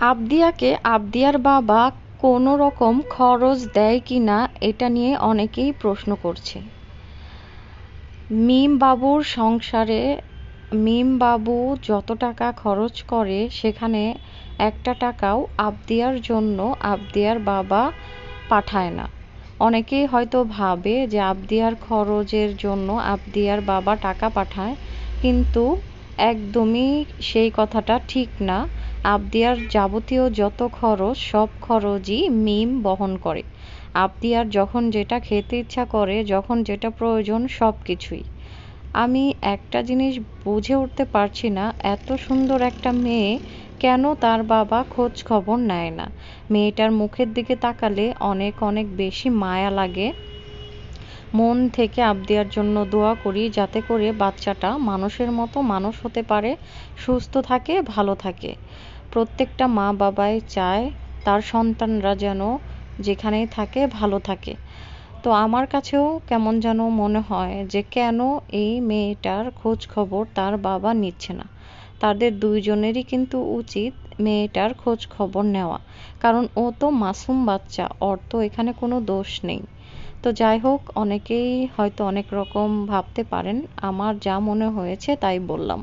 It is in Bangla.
আবদিয়াকে আবদিয়ার বাবা কোনো রকম খরচ দেয় কি না এটা নিয়ে অনেকেই প্রশ্ন করছে। মিম বাবুর সংসারে, মিম বাবু যত টাকা খরচ করে সেখানে একটা টাকাও আবদিয়ার জন্য আবদিয়ার বাবা পাঠায় না। অনেকেই হয়তো ভাবে যে আবদিয়ার খরচের জন্য আবদিয়ার বাবা টাকা পাঠায়, কিন্তু একদমই সেই কথাটা ঠিক না। আবদিয়ার যাবতীয় যত খরচ, সব খরচই মিম বহন করে। আবদিয়ার যখন যেটা খেতে ইচ্ছা করে, যখন যেটা প্রয়োজন, সব কিছুই। আমি একটা জিনিস বুঝে উঠতে পারছি না, এত সুন্দর একটা মেয়ে কেন তার বাবা খোঁজ খবর নেয় না? মেয়েটার মুখের দিকে তাকালে অনেক অনেক বেশি মায়া লাগে। মন থেকে আবদিয়ার জন্য দোয়া করি যাতে করে বাচ্চাটা মানুষের মতো মানুষ হতে পারে, সুস্থ থাকে, ভালো থাকে। প্রত্যেকটা মা বাবাই চায় তার সন্তানরা যেন যেখানেই থাকে ভালো থাকে। তো আমার কাছেও কেমন যেন মনে হয় যে কেন এই মেয়েটার খোঁজ খবর তার বাবা নিচ্ছে না। তাদের দুইজনেরই কিন্তু উচিত মেয়েটার খোঁজ খবর নেওয়া। কারণ ও তো মাসুম বাচ্চা, ওর তো এখানে কোনো দোষ নেই। তো যাই হোক, অনেকেই হয়তো অনেক রকম ভাবতে পারেন। আমার যা মনে হয়েছে তাই বললাম।